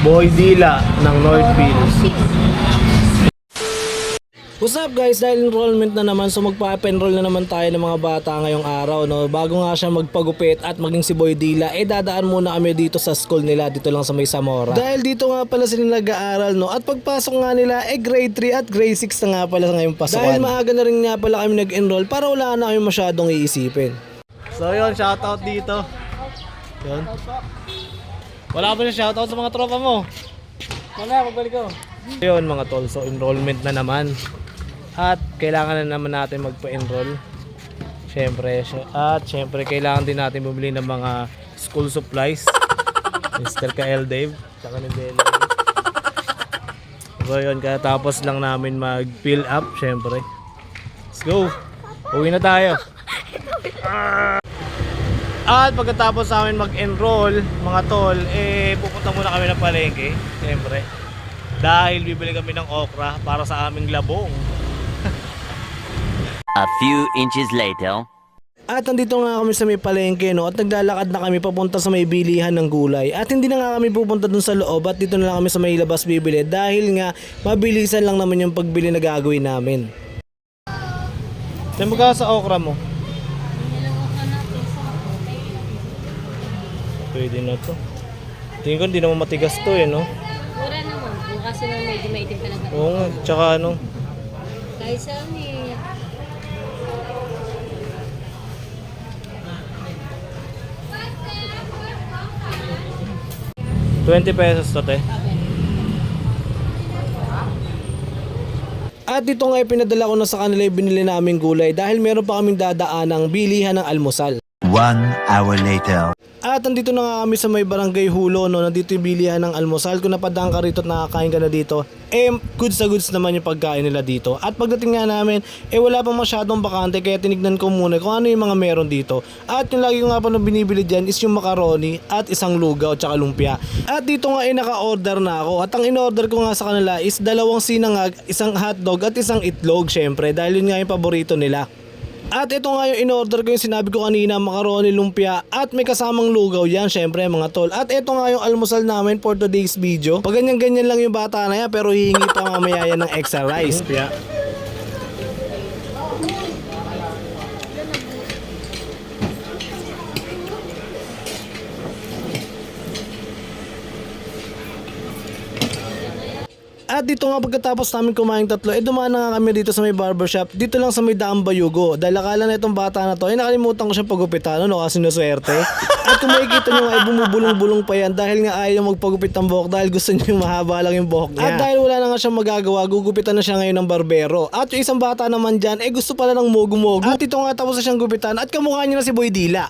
Boy Dila ng Northfield. What's up guys? Dahil enrollment na naman, so magpa-enroll na naman tayo ng mga bata ngayong araw. No? Bago nga siya magpagupit at maging si Boy Dila, eh dadaan muna kami dito sa school nila, dito lang sa may Zamora. Dahil dito nga pala sila nag-aaral, no? At pagpasok nga nila, eh grade 3 at grade 6 na nga pala ngayong pasukan. Dahil maaga na rin nga pala kami nag-enroll para wala na kami masyadong iisipin. So yun, shoutout dito. Yun. Wala pa na shoutout sa mga tropa mo. Mamaya, magbalik ko. Yun mga tol, so enrollment na naman. At kailangan na naman natin magpa-enroll. Siyempre, at siyempre kailangan din natin bumili ng mga school supplies. Mr. Kael Dave, tsaka ni Bella. So yun, katapos lang namin mag-fill up, siyempre. Let's go! Uwi na tayo. At pagkatapos namin mag-enroll, mga tol, eh pupunta muna kami ng palengke, siyempre. Dahil bibili kami ng okra para sa aming labong. A few inches later. At nandito nga kami sa may palengke no at naglalakad na kami papunta sa may bilihan ng gulay. At hindi na nga kami pupunta dun sa loob at dito na lang kami sa may labas bibili dahil nga mabilisan lang naman yung pagbili na gagawin namin. Saan sa okra mo? Pwede na to. Tingin ko hindi naman matigas to eh no? Mura naman. Kasi nang medyo maitim talaga. Oo nga, tsaka ano, Kahit saan eh. 20 pesos to te. At dito nga ipinadala ko na sa kanila yung binili naming gulay dahil meron pa kaming dadaan ng bilihan ng almusal. One hour later. At nandito na nga kami sa may barangay Hulo, no? nandito yung bilihan ng almusal. Kung napadaan ka rito at nakakain ka na dito, eh goods na goods naman yung pagkain nila dito. At pagdating nga namin, eh wala pa masyadong bakante kaya tinignan ko muna kung ano yung mga meron dito. At yung lagi ko nga pa na binibili dyan is yung macaroni at isang lugaw tsaka lumpia. At dito nga eh naka-order na ako. At ang in-order ko nga sa kanila is dalawang sinangag, isang hotdog at isang itlog syempre dahil yun nga yung paborito nila. At ito nga yung in-order ko yung sinabi ko kanina, macaroni, lumpia at may kasamang lugaw yan syempre mga tol. At ito nga yung almusal namin for today's video. Pag ganyan-ganyan lang yung bata na yan pero hihingi pa mamaya yan ng extra rice. Lumpia. At dito nga pagkatapos namin kumain tatlo, eh dumaan na nga kami dito sa may barbershop, dito lang sa may Daang Bayugo. Dahil akala na itong bata na to, eh nakalimutan ko siyang pagupitan, no, kasi naswerte. At kung makikita nyo nga, eh bumubulong-bulong pa yan dahil nga ayaw magpagupit ng buhok dahil gusto niya mahaba lang yung buhok niya. At dahil wala na nga siyang magagawa, gugupitan na siya ngayon ng barbero. At yung isang bata naman dyan, eh gusto pala ng mogu-mogu. At ito nga tapos na siyang gupitan at kamukha niya na si Boy Dila.